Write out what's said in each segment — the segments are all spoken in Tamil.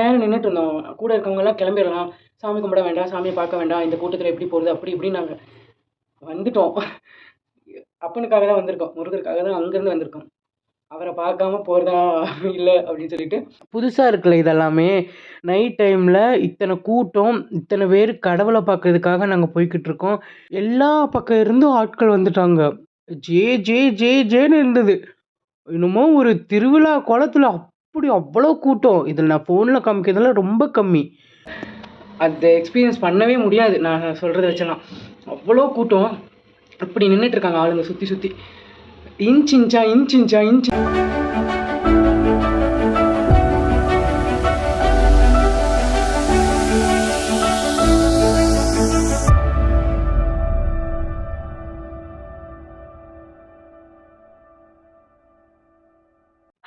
நேரம் நின்றுட்டு இருந்தோம். கூட இருக்கவங்கலாம் கிளம்பிடலாம். சாமி கும்பிட வேண்டாம் சாமியை பார்க்க வேண்டாம் இந்த கூட்டத்தில் எப்படி போகிறது அப்படி இப்படி நாங்கள் வந்துட்டோம். அப்பனுக்காக தான் வந்திருக்கோம். முருகருக்காக தான் அங்கேருந்து வந்திருக்கோம். அவரை பார்க்காம போகிறதா இல்லை அப்படின்னு சொல்லிட்டு. புதுசாக இருக்குல்ல இதெல்லாமே. நைட் டைமில் இத்தனை கூட்டம் இத்தனை பேர் கடவுளை பார்க்கறதுக்காக நாங்கள் போய்கிட்டு இருக்கோம். எல்லா பக்கம் இருந்தும் ஆட்கள் வந்துட்டாங்க. ஜே ஜே ஜே ஜேன்னு இருந்தது. என்னமோ ஒரு திருவிழா குளத்தில் அப்படி அவ்வளோ கூட்டம். இதில் நான் ஃபோனில் காமிக்கிறதெல்லாம் ரொம்ப கம்மி. அந்த எக்ஸ்பீரியன்ஸ் பண்ணவே முடியாது. நான் சொல்கிறத வச்செல்லாம் அவ்வளோ கூட்டம். அப்படி நின்றுட்டு இருக்காங்க ஆளுங்க சுற்றி சுற்றி இன்ச் இன்ச்சா இன்ச் இன்ச்சா இன்ச்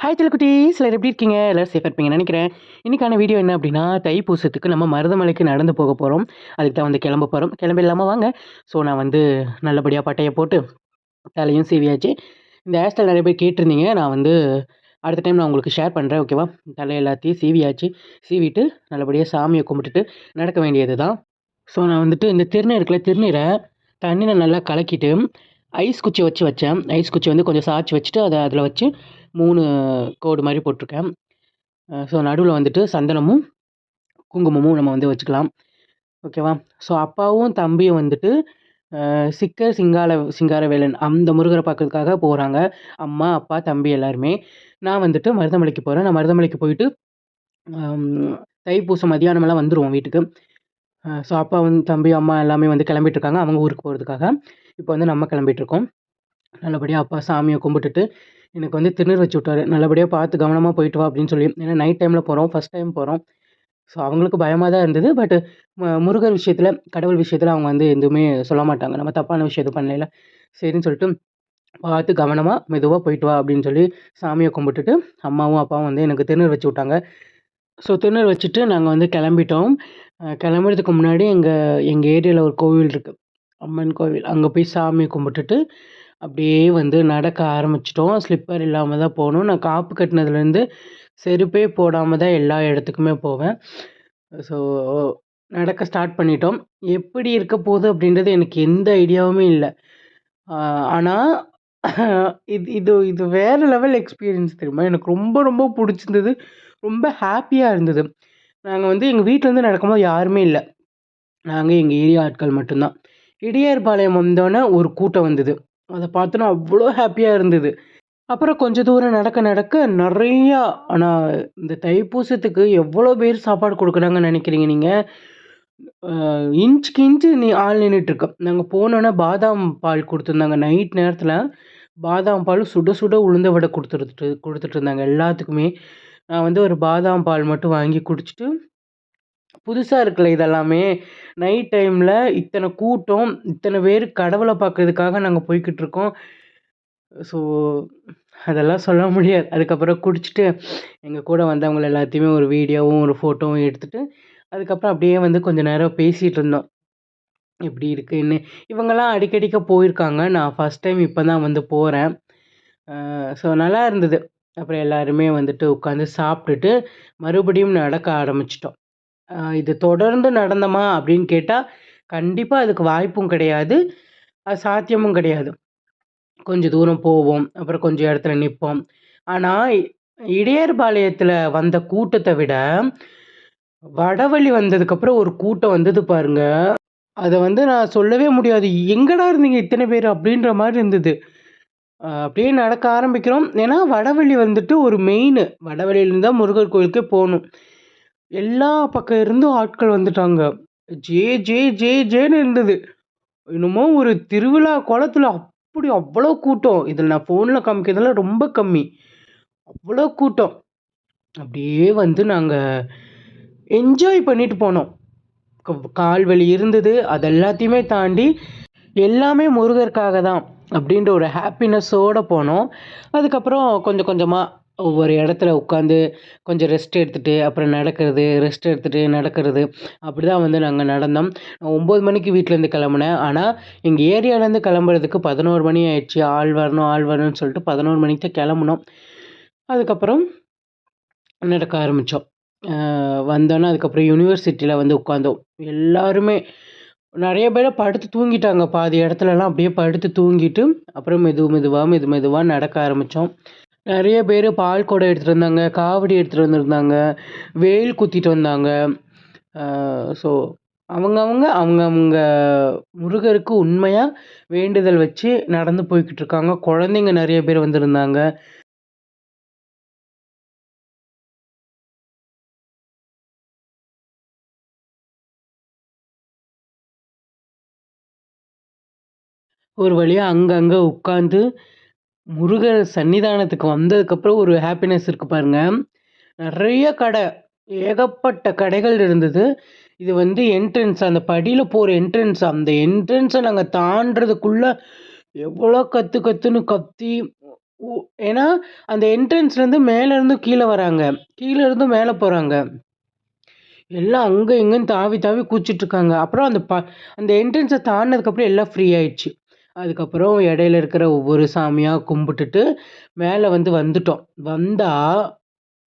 ஹாய் குட்டி சிலர் எப்படி இருக்கீங்க? எல்லோரும் சேஃபாக இருப்பீங்கன்னு நினைக்கிறேன். இன்றைக்கான வீடியோ என்ன அப்படின்னா தைப்பூசத்துக்கு நம்ம மருதமலைக்கு நடந்து போக போகிறோம் அதுக்கு தான் வந்து கிளம்ப போகிறோம் கிளம்ப இல்லாமல் வாங்க. ஸோ நான் வந்து நல்லபடியாக பட்டையை போட்டு தலையும் சீவியாச்சு. இந்த ஹேர் ஸ்டைல் நிறைய பேர் கேட்டிருந்தீங்க. நான் வந்து அடுத்த டைம் நான் உங்களுக்கு ஷேர் பண்ணுறேன் ஓகேவா தலை எல்லாத்தையும் சீவியாச்சு. சீவிட்டு நல்லபடியாக சாமியை கும்பிட்டுட்டு நடக்க வேண்டியது தான் ஸோ நான் வந்துட்டு இந்த திருநீர் இருக்குல்ல திருநீரை தண்ணியில் நல்லா கலக்கிட்டு ஐஸ் குச்சி வச்சு வச்சேன். ஐஸ் குச்சி வந்து கொஞ்சம் சாய்ச்சி வச்சுட்டு அதை அதில் வச்சு மூணு கோடு மாதிரி போட்டிருக்கேன். ஸோ நடுவில் வந்துட்டு சந்தனமும் குங்குமமும் நம்ம வந்து வச்சுக்கலாம். ஓகேவா? ஸோ அப்பாவும் தம்பியும் வந்துட்டு சிக்கர் சிங்கால சிங்காரவேலன் அந்த முருகரை பார்க்கறதுக்காக போகிறாங்க அம்மா அப்பா தம்பி எல்லாருமே. நான் வந்துட்டு மருதமலைக்கு போகிறேன் நான் மருதமலைக்கு போயிட்டு தைப்பூசம் மதியானமெல்லாம் வந்துடுவோம் வீட்டுக்கு. ஸோ அப்பா வந்து தம்பி அம்மா எல்லாமே வந்து கிளம்பிட்டு இருக்காங்க. அவங்க ஊருக்கு போகிறதுக்காக இப்போ வந்து நம்ம கிளம்பிட்டுருக்கோம். நல்லபடியாக அப்பா சாமியை கும்பிட்டுட்டு எனக்கு வந்து திருநீர் வச்சு விட்டாரு. நல்லபடியாக பார்த்து கவனமாக போயிட்டு வா அப்படின்னு சொல்லி. ஏன்னா நைட் டைமில் போகிறோம் ஃபஸ்ட் டைம் போகிறோம் ஸோ அவங்களுக்கு பயமாக தான் இருந்தது. பட் முருகர் விஷயத்தில் கடவுள் விஷயத்தில் அவங்க வந்து எதுவுமே சொல்ல மாட்டாங்க. நம்ம தப்பான விஷயம் எதுவும் பண்ணல சரின்னு சொல்லிட்டு பார்த்து கவனமாக மெதுவாக போயிட்டு வா அப்படின்னு சொல்லி சாமியை கும்பிட்டுட்டு அம்மாவும் அப்பாவும் வந்து எனக்கு திருநீர் வச்சு விட்டாங்க. ஸோ திருநீர் வச்சுட்டு நாங்கள் வந்து கிளம்பிட்டோம். கிளம்புறதுக்கு முன்னாடி எங்கள் எங்கள் ஏரியாவில் ஒரு கோவில் இருக்குது அம்மன் கோவில். அங்கே போய் சாமி கும்பிட்டுட்டு அப்படியே வந்து நடக்க ஆரம்பிச்சிட்டோம். ஸ்லிப்பர் இல்லாமல் தான் போகணும். நான் காப்பு கட்டினதுலேருந்து செருப்பே போடாமல் தான் எல்லா இடத்துக்குமே போவேன். ஸோ நடக்க ஸ்டார்ட் பண்ணிட்டோம். எப்படி இருக்க போகுது அப்படின்றது எனக்கு எந்த ஐடியாவுமே இல்லை. ஆனால் இது இது இது வேறு லெவல் எக்ஸ்பீரியன்ஸ் தெரியுமா? எனக்கு ரொம்ப ரொம்ப பிடிச்சிருந்தது. ரொம்ப ஹாப்பியாக இருந்தது. நாங்கள் வந்து எங்கள் வீட்டிலேருந்து நடக்கும்போது யாருமே இல்லை. நாங்கள் எங்கள் ஏரியா ஆட்கள் மட்டும்தான். இடியார்பாளையம் வந்தோடனே ஒரு கூட்டம் வந்தது. அதை பார்த்தோன்னா அவ்வளோ ஹாப்பியாக இருந்தது. அப்புறம் கொஞ்ச தூரம் நடக்க நடக்க நிறையா ஆனால் இந்த தைப்பூசத்துக்கு எவ்வளோ பேர் சாப்பாடு கொடுக்குறாங்கன்னு நினைக்கிறீங்க நீங்கள் இன்ச்சுக்கு இன்ச்சு நீ ஆள் நின்றுட்டுருக்கோம் நாங்கள் போனோன்னே பாதாம் பால் கொடுத்துருந்தாங்க. நைட் நேரத்தில் பாதாம் பால் சுட சுட உளுந்த வடை கொடுத்துட்டு கொடுத்துட்டு இருந்தாங்க எல்லாத்துக்குமே. நான் வந்து ஒரு பாதாம் பால் மட்டும் வாங்கி குடிச்சிட்டு புதுசாக இருக்குல்ல இதெல்லாமே? நைட் டைமில் இத்தனை கூட்டம் இத்தனை பேர் கடவுளை பார்க்கறதுக்காக நாங்கள் போய்கிட்டு இருக்கோம். ஸோ அதெல்லாம் சொல்ல முடியாது. அதுக்கப்புறம் குடிச்சிட்டு எங்கள் கூட வந்தவங்க எல்லாத்தையுமே ஒரு வீடியோவும் ஒரு ஃபோட்டோவும் எடுத்துகிட்டு அதுக்கப்புறம் அப்படியே வந்து கொஞ்சம் நேரம் பேசிகிட்டு இருந்தோம். எப்படி இருக்குன்னு. இவங்கெல்லாம் அடிக்கடிக்க போயிருக்காங்க. நான் ஃபஸ்ட் டைம் இப்போ தான் வந்து போகிறேன் ஸோ நல்லா இருந்தது. அப்புறம் எல்லாருமே வந்துட்டு உட்காந்து சாப்பிட்டுட்டு மறுபடியும் நடக்க ஆரம்பிச்சிட்டோம். இது தொடர்ந்து நடந்தோமா அப்படின்னு கேட்டால் கண்டிப்பாக அதுக்கு வாய்ப்பும் கிடையாது. அது சாத்தியமும் கிடையாது. கொஞ்சம் தூரம் போவோம். அப்புறம் கொஞ்சம் இடத்துல நிற்போம் ஆனால் இடையர்பாளையத்தில் வந்த கூட்டத்தை விட வடவழி வந்ததுக்கப்புறம் ஒரு கூட்டம் வந்தது பாருங்க. அதை வந்து நான் சொல்லவே முடியாது. எங்கடா இருந்தீங்க இத்தனை பேர் அப்படின்ற மாதிரி இருந்தது. அப்படியே நடக்க ஆரம்பிக்கிறோம். ஏன்னா வடவழி வந்துட்டு ஒரு மெயின் வடவழியிலேருந்து தான் முருகர் கோயிலுக்கே போகணும். எல்லா பக்கம் இருந்தும் ஆட்கள் வந்துட்டாங்க. ஜே ஜே ஜே ஜேன்னு இருந்தது. என்னமோ ஒரு திருவிழா குளத்துல அப்படி அவ்வளோ கூட்டம். இதில் நான் ஃபோனில் காமிக்கிறதெல்லாம் ரொம்ப கம்மி. அவ்வளோ கூட்டம். அப்படியே வந்து நாங்கள் என்ஜாய் பண்ணிட்டு போனோம். கால் வலி இருந்தது. அது எல்லாத்தையுமே தாண்டி எல்லாமே முருகருக்காக தான் அப்படின்ற ஒரு ஹாப்பினஸ்ஸோடு போனோம். அதுக்கப்புறம் கொஞ்சம் கொஞ்சமாக ஒவ்வொரு இடத்துல உட்காந்து கொஞ்சம் ரெஸ்ட் எடுத்துகிட்டு அப்புறம் நடக்கிறது ரெஸ்ட் எடுத்துகிட்டு நடக்கிறது. அப்படி தான் வந்து நாங்கள் நடந்தோம். ஒம்பது மணிக்கு வீட்டிலேருந்து கிளம்புனேன். ஆனால் எங்கள் ஏரியாவிலேருந்து கிளம்புறதுக்கு பதினோரு மணி ஆயிடுச்சு. ஆள் வரணும் ஆள் வரணும்னு சொல்லிட்டு பதினோரு மணிக்கு தான் கிளம்புனோம். அதுக்கப்புறம் நடக்க ஆரம்பித்தோம் வந்தோன்னே அதுக்கப்புறம் யூனிவர்சிட்டியில் வந்து உட்காந்தோம். எல்லாருமே நிறைய பேர் படுத்து தூங்கிட்டாங்க. பாதி இடத்துலலாம் அப்படியே படுத்து தூங்கிட்டு அப்புறம் மெது மெதுவாக மெது மெதுவாக நடக்க ஆரம்பித்தோம் நிறைய பேர் பால் குடம் எடுத்துகிட்டு வந்தாங்க காவடி எடுத்துகிட்டு வந்திருந்தாங்க வேல் குத்திட்டு வந்தாங்க. ஸோ அவங்கவுங்க அவங்கவுங்க முருகருக்கு உண்மையாக வேண்டுதல் வச்சு நடந்து போய்கிட்டு இருக்காங்க. குழந்தைங்க நிறைய பேர் வந்திருந்தாங்க. ஒரு வழியாக அங்கங்கே உட்காந்து முருகர் சன்னிதானத்துக்கு வந்ததுக்கப்புறம் ஒரு ஹாப்பினஸ் இருக்குது பாருங்க. நிறைய கடை ஏகப்பட்ட கடைகள் இருந்தது. இது வந்து என்ட்ரன்ஸ் அந்த படியில் போகிற என்ட்ரன்ஸ் அந்த என்ட்ரன்ஸை நாங்கள் தாண்டுறதுக்குள்ளே எவ்வளோ கற்று கற்றுன்னு கத்தி ஏன்னா அந்த என்ட்ரன்ஸ்லேருந்து மேலேருந்து கீழே வராங்க. கீழேருந்து மேலே போகிறாங்க எல்லாம் அங்கே இங்கேன்னு தாவி தாவி கூச்சிட்ருக்காங்க அப்புறம் அந்த ப அந்த என்ட்ரன்ஸை தாண்டினதுக்கப்புறம் எல்லாம் ஃப்ரீ ஆயிடுச்சு. அதுக்கப்புறம் இடையில இருக்கிற ஒவ்வொரு சாமியாக கும்பிட்டுட்டு மேலே வந்து வந்துட்டோம். வந்தால்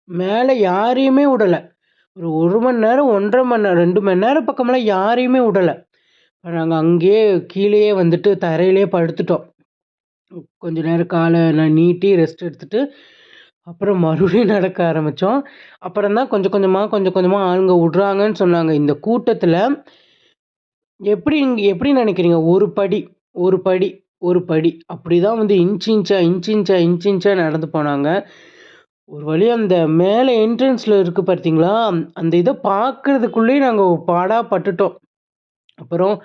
மேலே யாரையுமே விடலை ஒரு ஒரு மணி நேரம் ஒன்றரை மணி நேரம் ரெண்டு மணி நேரம் பக்கமெல்லாம் யாரையுமே விடலை நாங்கள் அங்கேயே கீழேயே வந்துட்டு தரையிலே படுத்துட்டோம். கொஞ்ச நேரம் காலை நான் நீட்டி ரெஸ்ட் எடுத்துட்டு அப்புறம் மறுபடியும் நடக்க ஆரம்பித்தோம் அப்புறம் தான் கொஞ்சம் கொஞ்சமாக கொஞ்சம் கொஞ்சமாக ஆளுங்க விட்றாங்கன்னு சொன்னாங்க. இந்த கூட்டத்தில் எப்படி எப்படி நினைக்கிறீங்க? ஒரு படி. ஒரு படி ஒரு படி. அப்படி தான் வந்து இன்ச் இன்ச்சா இன்ச் இன்ச்சா இன்ச் இன்ச்சாக நடந்து போனாங்க. ஒரு வழி அந்த மேலே என்ட்ரன்ஸில் இருக்குது பார்த்தீங்களா? அந்த இதை பார்க்குறதுக்குள்ளேயே நாங்கள் பாடாக பட்டுட்டோம். அப்புறம்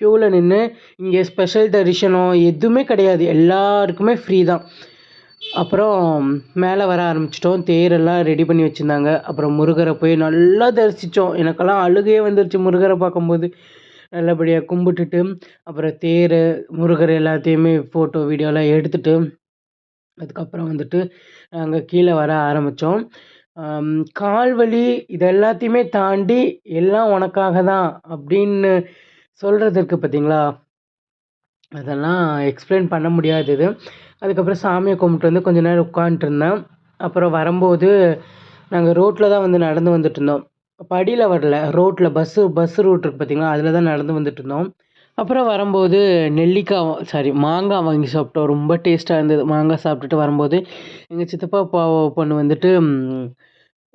க்யூவில் நின்று இங்கே ஸ்பெஷல் தரிசனம் எதுவுமே கிடையாது. எல்லாருக்குமே ஃப்ரீ தான். அப்புறம் மேலே வர ஆரம்பிச்சிட்டோம். தேரெல்லாம் ரெடி பண்ணி வச்சுருந்தாங்க. அப்புறம் முருகரை போய் நல்லா தரிசித்தோம் எனக்கெல்லாம் அழுகையே வந்துருச்சு முருகரை பார்க்கும்போது. நல்லபடியாக கும்பிட்டுட்டு அப்புறம் தேர் முருகர் எல்லாத்தையுமே ஃபோட்டோ வீடியோலாம் எடுத்துகிட்டு அதுக்கப்புறம் வந்துட்டு நாங்கள் கீழே வர ஆரம்பித்தோம் கால் வலி இது எல்லாத்தையுமே தாண்டி எல்லாம் உனக்காக தான் அப்படின்னு சொல்கிறதுக்கு பார்த்தீங்களா அதெல்லாம் எக்ஸ்பிளைன் பண்ண முடியாதது அதுக்கப்புறம் சாமியை கும்பிட்டு வந்து கொஞ்ச நேரம் உட்காந்துட்டு இருந்தேன். அப்புறம் வரும்போது நாங்கள் ரோட்டில் தான் வந்து நடந்து வந்துட்டுருந்தோம் படியில் வரல. ரோட்டில் பஸ்ஸு பஸ் ரூட் இருக்குது பார்த்தீங்களா அதில் தான் நடந்து வந்துட்டுருந்தோம். அப்புறம் வரும்போது நெல்லிக்காய் சாரி மாங்காய் வாங்கி சாப்பிட்டோம். ரொம்ப டேஸ்ட்டாக இருந்தது. மாங்காய் சாப்பிட்டுட்டு வரும்போது எங்கள் சித்தப்பா பா பொண்ணு வந்துட்டு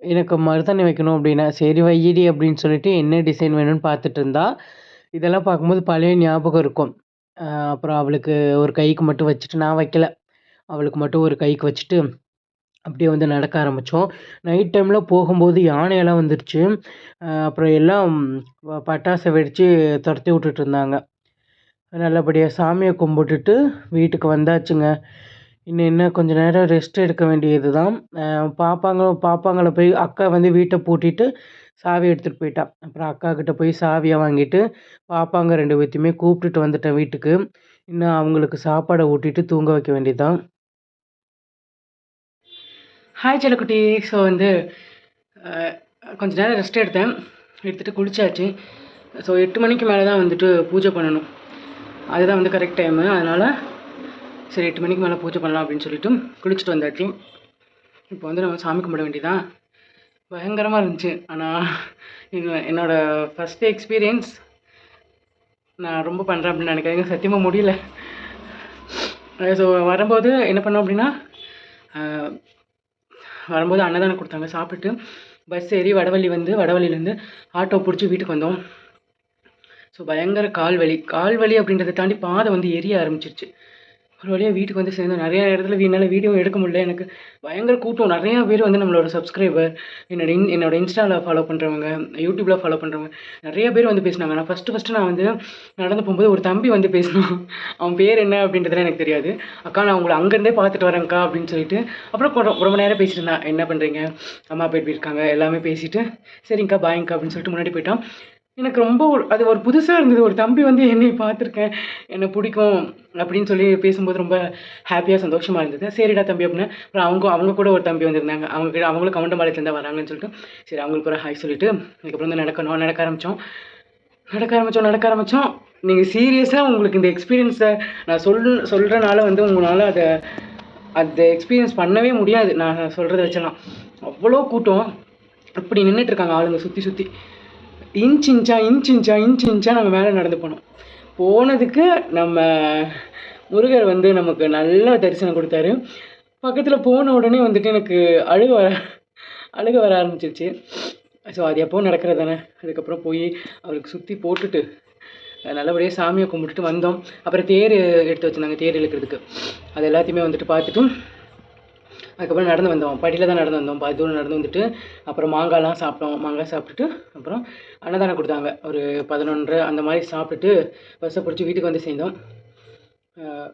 எனக்கு மருதாணி வைக்கணும் அப்படின்னா சரி வையடி அப்படின்னு சொல்லிட்டு என்ன டிசைன் வேணும்னு பார்த்துட்டு இருந்தா இதெல்லாம் பார்க்கும்போது பழைய ஞாபகம் இருக்கும். அப்புறம் அவளுக்கு ஒரு கைக்கு மட்டும் வச்சுட்டு நான் வைக்கல. அவளுக்கு மட்டும் ஒரு கைக்கு வச்சுட்டு அப்படியே வந்து நடக்க ஆரம்பித்தோம் நைட் டைமில் போகும்போது யானையெல்லாம் வந்துருச்சு. அப்புறம் எல்லாம் பட்டாசை வெடித்து துரத்தி விட்டுட்டு இருந்தாங்க. நல்லபடியாக சாமியை கும்பிட்டுட்டு வீட்டுக்கு வந்தாச்சுங்க. இன்னும் இன்னும் கொஞ்சம் நேரம் ரெஸ்ட் எடுக்க வேண்டியது தான் பாப்பாங்க பாப்பாங்களை போய் அக்கா வந்து வீட்டை பூட்டிட்டு சாவி எடுத்துகிட்டு போயிட்டா. அப்புறம் அக்கா கிட்டே போய் சாவியை வாங்கிட்டு பாப்பாங்க ரெண்டு பேர்த்தையுமே கூப்பிட்டுட்டு வந்துட்டேன் வீட்டுக்கு. இன்னும் அவங்களுக்கு சாப்பாடை ஊட்டிட்டு தூங்க வைக்க வேண்டியது தான் ஹாய் செல்லக்குட்டி ஸோ வந்து கொஞ்ச நேரம் ரெஸ்ட் எடுத்தேன். எடுத்துகிட்டு குளிச்சாச்சு. ஸோ எட்டு மணிக்கு மேலே தான் வந்துட்டு பூஜை பண்ணணும். அதுதான் வந்து கரெக்ட் டைமு அதனால் சரி எட்டு மணிக்கு மேலே பூஜை பண்ணலாம் அப்படின்னு சொல்லிட்டு குளிச்சுட்டு வந்தாச்சு. இப்போ வந்து நம்ம சாமி கும்பிட வேண்டியதான் பயங்கரமாக இருந்துச்சு. ஆனால் என்னோடய ஃபஸ்ட்டு எக்ஸ்பீரியன்ஸ் நான் ரொம்ப பண்ணுறேன் அப்படின்னு நினைக்கிறேன் சத்தியமாக முடியல. ஸோ வரும்போது என்ன பண்ணோம் அப்படின்னா வரும்போது அன்னதானம் கொடுத்தாங்க. சாப்பிட்டு பஸ் ஏறி வடவள்ளி வந்து வடவள்ளியிலேருந்து ஆட்டோ பிடிச்சி வீட்டுக்கு வந்தோம். ஸோ பயங்கர கால் வலி. கால் வலி அப்படின்றத தாண்டி பாதை வந்து எரிய ஆரம்பிச்சிருச்சு. ஒரு வழியாக வீட்டுக்கு வந்து சேர்ந்தோம். நிறைய இடத்துல என்னால் வீடியோ எடுக்க முடியல. எனக்கு பயங்கர கூட்டம். நிறையா பேர் வந்து நம்மளோட சப்ஸ்கிரைபர் என்னோட இன் என்னோட இன்ஸ்டாவில் ஃபாலோ பண்ணுறவங்க யூடியூப்பில் ஃபாலோ பண்ணுறவங்க நிறைய பேர் வந்து பேசினாங்க. நான் ஃபஸ்ட்டு ஃபஸ்ட்டு நான் வந்து நடந்து போகும்போது ஒரு தம்பி வந்து பேசினான். அவன் பேர் என்ன அப்படின்றதுலாம் எனக்கு தெரியாது. அக்கா நான் உங்களை அங்கேருந்தே பார்த்துட்டு வரேன்க்கா அப்படின்னு சொல்லிட்டு அப்புறம் ரொம்ப நேரம் பேசிட்டு இருந்தேன். என்ன பண்ணுறீங்க அம்மா அப்பா எப்படி இருக்காங்க எல்லாமே பேசிட்டு சரிங்க்கா பாய்ங்க்கா அப்படின்னு சொல்லிட்டு முன்னாடி போயிட்டான். எனக்கு ரொம்ப ஒரு அது ஒரு புதுசாக இருந்தது. ஒரு தம்பி வந்து என்னை பார்த்துருக்கேன். என்னை பிடிக்கும் அப்படின்னு சொல்லி பேசும்போது ரொம்ப ஹாப்பியாக சந்தோஷமாக இருந்தது. சரிடா தம்பி அப்படின்னு. அப்புறம் அவங்க அவங்க கூட ஒரு தம்பி வந்திருந்தாங்க. அவங்க அவங்களும் கவுண்டம்பாளையத்துலேருந்து வராங்கன்னு சொல்லிட்டு சரி அவங்களுக்கு ஒரு ஹாய் சொல்லிவிட்டு அதுக்கப்புறம் வந்து நடக்கணும். நடக்க ஆரம்பித்தோம் நடக்க ஆரம்பித்தோம் நடக்க ஆரம்பித்தோம் நீங்கள் சீரியஸாக உங்களுக்கு இந்த எக்ஸ்பீரியன்ஸை நான் சொல் சொல்கிறனால வந்து உங்களால் அதை அந்த எக்ஸ்பீரியன்ஸ் பண்ணவே முடியாது. நான் சொல்கிறத வச்சலாம். அவ்வளோ கூட்டம். இப்படி நின்றுட்டுருக்காங்க ஆளுங்க சுற்றி சுற்றி இன்ச் இன்ச்சா இன்ச் இன்ச்சா இன்ச் இன்ச்சா நாங்கள் மேலே நடந்து போனோம். போனதுக்கு நம்ம முருகர் வந்து நமக்கு நல்ல தரிசனம் கொடுத்தாரு. பக்கத்தில் போன உடனே வந்துட்டு எனக்கு அழுக வர அழுக வர ஆரம்பிச்சிருச்சு. ஸோ அது எப்போ நடக்கிறது தானே? அதுக்கப்புறம் போய் அவருக்கு சுற்றி போட்டுட்டு நல்லபடியாக சாமியை கும்பிட்டுட்டு வந்தோம். அப்புறம் தேர் எடுத்து வச்சுருந்தாங்க தேர் இழுக்கிறதுக்கு. அது எல்லாத்தையுமே வந்துட்டு பார்த்துட்டும் அதுக்கப்புறம் நடந்து வந்தோம். படியில் தான் நடந்து வந்தோம். பாதி தூரம் நடந்து வந்துட்டு அப்புறம் மாங்காய்லாம் சாப்பிட்டோம். மாங்காய் சாப்பிட்டுட்டு அப்புறம் அன்னதானம் கொடுத்தாங்க. ஒரு பதினொன்று அந்த மாதிரி சாப்பிட்டுட்டு பஸ்ஸை பிடிச்சி வீட்டுக்கு வந்து சேர்ந்தோம்.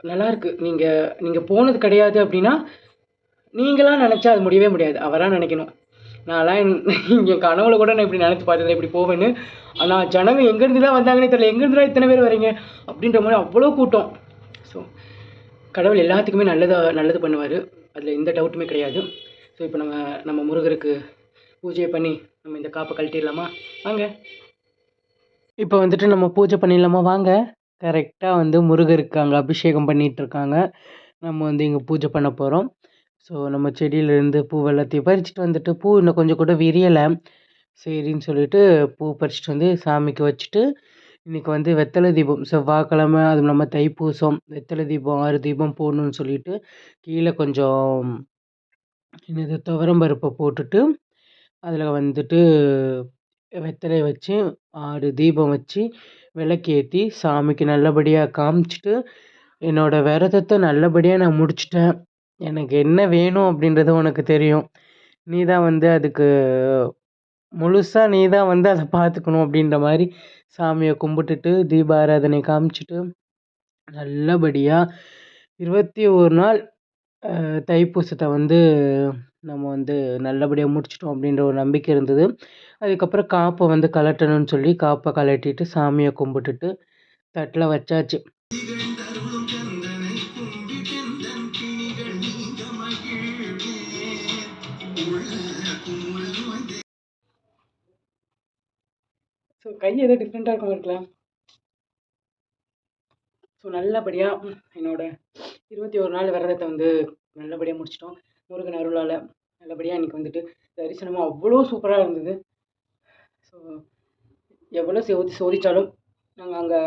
நல்லாயிருக்கு நீங்கள் நீங்கள் போனது கிடையாது அப்படின்னா நீங்களாம் நினச்சா அது முடியவே முடியாது. அவராக நினைக்கணும். நான்லாம் இங்கே கனவுல கூட நான் இப்படி நினச்சி பார்த்ததில்ல. இப்படி போவேன்னு. ஆனால் ஜனங்க எங்கேருந்துலாம் வந்தாங்கன்னே தெரியல. எங்கேருந்துலாம் இத்தனை பேர் வரீங்க? அப்படின்ற மாதிரி அவ்வளோ கூட்டம். ஸோ கடவுள் எல்லாத்துக்குமே நல்லதாக நல்லது பண்ணுவார். அதில் எந்த டவுட்டுமே கிடையாது. ஸோ இப்போ நம்ம நம்ம முருகருக்கு பூஜையை பண்ணி நம்ம இந்த காப்பை கழட்டிடலாமா? வாங்க. இப்போ வந்துட்டு நம்ம பூஜை பண்ணிடலாமா? வாங்க. கரெக்டாக வந்து முருகருக்கு அங்கே அபிஷேகம் பண்ணிகிட்ருக்காங்க நம்ம வந்து இங்கே பூஜை பண்ண போகிறோம் ஸோ நம்ம செடியிலேருந்து பூ எல்லாத்தையும் பறிச்சுட்டு வந்துட்டு பூ இன்னும் கொஞ்சம் கூட விரியலை. சரின்னு சொல்லிட்டு பூ பறிச்சுட்டு வந்து சாமிக்கு வச்சுட்டு இன்றைக்கி வந்து வெத்தலை தீபம் செவ்வாய்க்கிழமை அதுவும் இல்லாமல் தைப்பூசம் வெத்தலை தீபம் ஆறு தீபம் போடணுன்னு சொல்லிட்டு கீழே கொஞ்சம் என்னது துவரம் பருப்பை போட்டுட்டு அதில் வந்துட்டு வெத்தலையை வச்சு ஆறு தீபம் வச்சு விளக்கேற்றி சாமிக்கு நல்லபடியாக காமிச்சிட்டு என்னோடய விரதத்தை நல்லபடியாக நான் முடிச்சிட்டேன். எனக்கு என்ன வேணும் அப்படின்றது உனக்கு தெரியும். நீ தான் வந்து அதுக்கு முழுசாக நீ தான் வந்து அதை பார்த்துக்கணும் அப்படின்ற மாதிரி சாமியை கும்பிட்டுட்டு தீபாராதனை காமிச்சிட்டு நல்லபடியாக இருபத்தி ஒரு நாள் தைப்பூசத்தை வந்து நம்ம வந்து நல்லபடியாக முடிச்சிட்டோம் அப்படின்ற ஒரு நம்பிக்கை இருந்தது. அதுக்கப்புறம் காப்பை வந்து கலட்டணும்னு சொல்லி காப்பை கலட்டிட்டு சாமியை கும்பிட்டுட்டு தட்டில் வச்சாச்சு. கை ஏதோ டிஃப்ரெண்ட்டாக இருக்க இருக்கலாம் ஸோ நல்லபடியாக என்னோட இருபத்தி ஒரு நாள் விரதத்தை வந்து நல்லபடியாக முடிச்சிட்டோம். முருகன் அருளால் நல்லபடியாக இன்றைக்கி வந்துட்டு தரிசனமும் அவ்வளோ சூப்பராக இருந்தது. ஸோ எவ்வளோ சோதி சோதித்தாலும் நாங்கள் அங்கே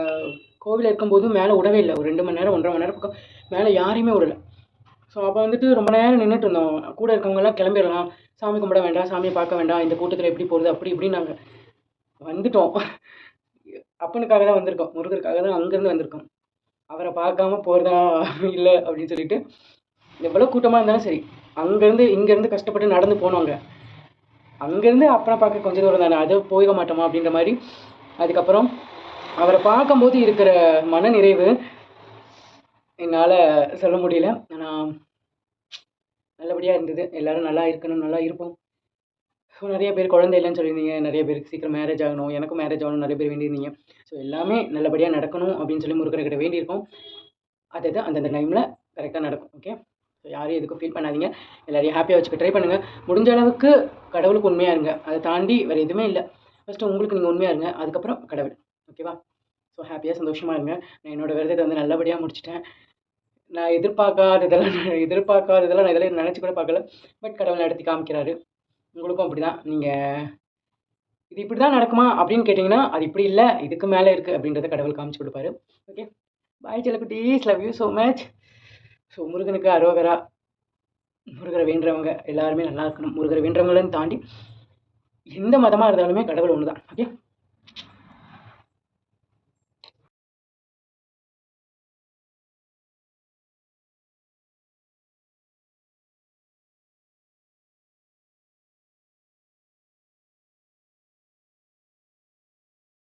கோவில் இருக்கும்போது மேலே விடவே இல்லை. ஒரு ரெண்டு மணி நேரம் ஒன்றரை மணி நேரம் பக்கம் மேலே யாரையுமே விடலை ஸோ அப்போ வந்துட்டு ரொம்ப நேரம் நின்றுட்டு இருந்தோம். கூட இருக்கவங்கெல்லாம் கிளம்பிடலாம். சாமி கும்பிட வேண்டாம் சாமியை பார்க்க வேண்டாம். இந்த கூட்டத்தில் எப்படி போகிறது அப்படி இப்படின்னு நாங்கள் வந்துட்டோம். அப்பனுக்காக தான் வந்திருக்கோம். முருகருக்காக தான் அங்கேருந்து வந்திருக்கோம். அவரை பார்க்காம போகிறதா இல்லை அப்படின்னு சொல்லிட்டு எவ்வளோ கூட்டமாக இருந்தாலும் சரி அங்கேருந்து இங்கேருந்து கஷ்டப்பட்டு நடந்து போனோங்க அங்கேருந்து அப்பனை பார்க்க கொஞ்சம் தூரம் தானே அது போயிட மாட்டோமா அப்படின்ற மாதிரி. அதுக்கப்புறம் அவரை பார்க்கும்போது இருக்கிற மன நிறைவு என்னால் சொல்ல முடியல. ஆனால் நல்லபடியாக இருந்தது. எல்லோரும் நல்லா இருக்கணும் நல்லா இருப்போம். ஸோ நிறைய பேர் குழந்தை இல்லைன்னு சொல்லியிருந்தீங்க. நிறைய பேருக்கு சீக்கிரம் மேரேஜ் ஆகணும். எனக்கும் மேரேஜ் ஆகணும் நிறைய பேர் வேண்டியிருந்தீங்க. ஸோ எல்லாமே நல்லபடியாக நடக்கணும் அப்படின்னு சொல்லி முருகர்கிட்ட வேண்டியிருக்கோம். அது அது அந்தந்த டைமில் கரெக்டாக நடக்கும். ஓகே ஸோ யாரையும் எதுக்கும் ஃபீல் பண்ணாதீங்க. எல்லாரையும் ஹாப்பியாக வச்சுக்க ட்ரை பண்ணுங்கள் முடிஞ்ச அளவுக்கு கடவுளுக்கு உண்மையாக இருங்க. அதை தாண்டி வேறு எதுவுமே இல்லை. ஃபஸ்ட்டு உங்களுக்கு நீங்கள் உண்மையாக இருங்க. அதுக்கப்புறம் கடவுள். ஓகேவா ஸோ ஹாப்பியாக சந்தோஷமாக இருங்க. நான் என்னோடய விரதத்தை வந்து நல்லபடியாக முடிச்சிட்டேன். நான் எதிர்பார்க்காததெல்லாம் எதிர்பார்க்காததெல்லாம் நான் இதெல்லாம் நினச்சி கூட பார்க்கல. பட் கடவுள் நடத்தி காமிக்கிறாரு. உங்களுக்கும் அப்படி தான் நீங்கள் இது இப்படி தான் நடக்குமா அப்படின்னு கேட்டிங்கன்னா அது இப்படி இல்லை இதுக்கு மேலே இருக்குது அப்படின்றத கடவுள் காமிச்சு கொடுப்பாரு. Okay bye செல்லக்குட்டீஸ் love you so much so முருகனுக்கு அரோகரா முருகரை வேண்டுறவங்க எல்லாருமே நல்லா இருக்கணும். முருகரை வேண்டுறவங்களையும் தாண்டி எந்த மதமாக இருந்தாலுமே கடவுள் ஒன்று தான் ஓகே